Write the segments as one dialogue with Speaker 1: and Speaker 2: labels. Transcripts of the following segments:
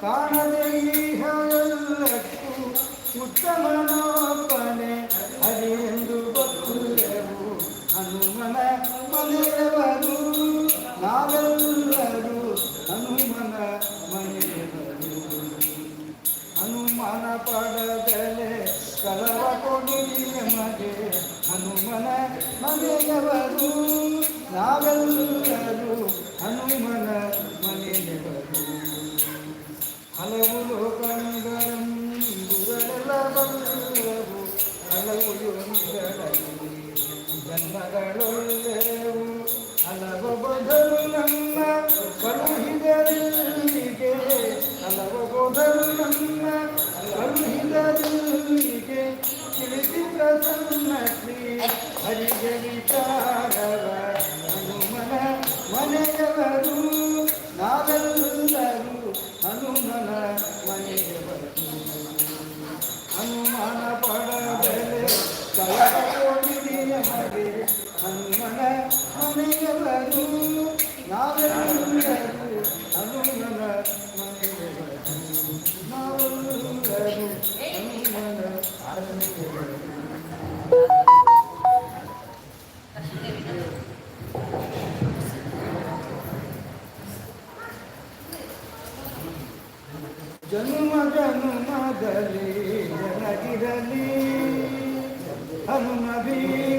Speaker 1: ಕಾಣದೆ ಎಲ್ಲಕ್ಕೂ ಉತ್ತಮನೊಬ್ಬನೆ ಹರಿಯೆಂದು ಗೊತ್ತುವೆವು. ಹನುಮನ ಮನೆಯವರು ನಾವೆಲ್ಲರೂ ಹನುಮನ ಮನೆಯವರು. ಹನುಮನ ಪಡದಲೆ ಕಲವ ಕೊಡಿ ಮಗೆ ಹನುಮನ ಮನೆಯವರು ನಾವೆಲ್ಲರೂ ಹನುಮನ ಜನ್ಮಗಳೊಳ್ಳೆವು ಹಲವು ಬದಲು ನಮ್ಮ ಕಳುಹಿದರಿಗೆ ಹಲವು ಬದಲು ನಮ್ಮ ಕಳುಹಿದರಿಗೆ ತಿಳಿಸಿ ಪ್ರಸನ್ನ ಶ್ರೀ ಹರಿಗೆ ವಿಚಾರವ ಹನುಮನ ಮನೆಯವರು ನಾವೆಲ್ಲರೂ ಹನುಮನ ಮನೆಯವರು ಹನುಮನ ಪಡಬೆಲೆ ಕಳಕೋಡಿಯ ಮನೆಯವರು ನಾವೆಲ್ಲರೂ ಹನುಮನ ಮನೆಯವರು ನಾವೆಲ್ಲರೂ ಹನುಮನ ಮನೆಯವರು ಜನುಮ ಜನುಮದಲ್ಲಿ ಜನಗಿರಲಿ ಹನುಮ ಭೀಮ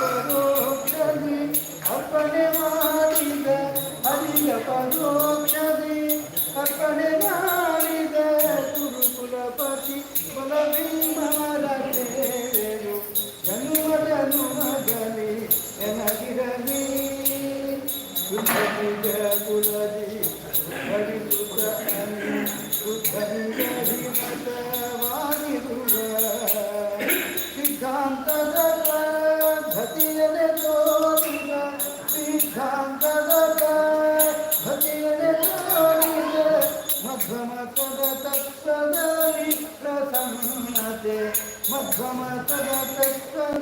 Speaker 1: ಪರೋಕ್ಷದಿ ಅರ್ಪಣೆ ಮಾಡಿದ ಹರಿಯ ಪರೋಕ್ಷದಿ ಅರ್ಪಣೆ ಮಾಡಿದ ಕುರುಕುಲಪತಿ ಕುಲಭೀಮರ శుద్ధములది పరిశుద్ధ శుద్ధంగరిమతవాదిరువ సిద్ధాంతద భతియనే తోరిన సిద్ధాంతద భతియనే తోరిన మధ్వమతద తత్సదని ప్రసన్నతే మధ్వమతద తత్సన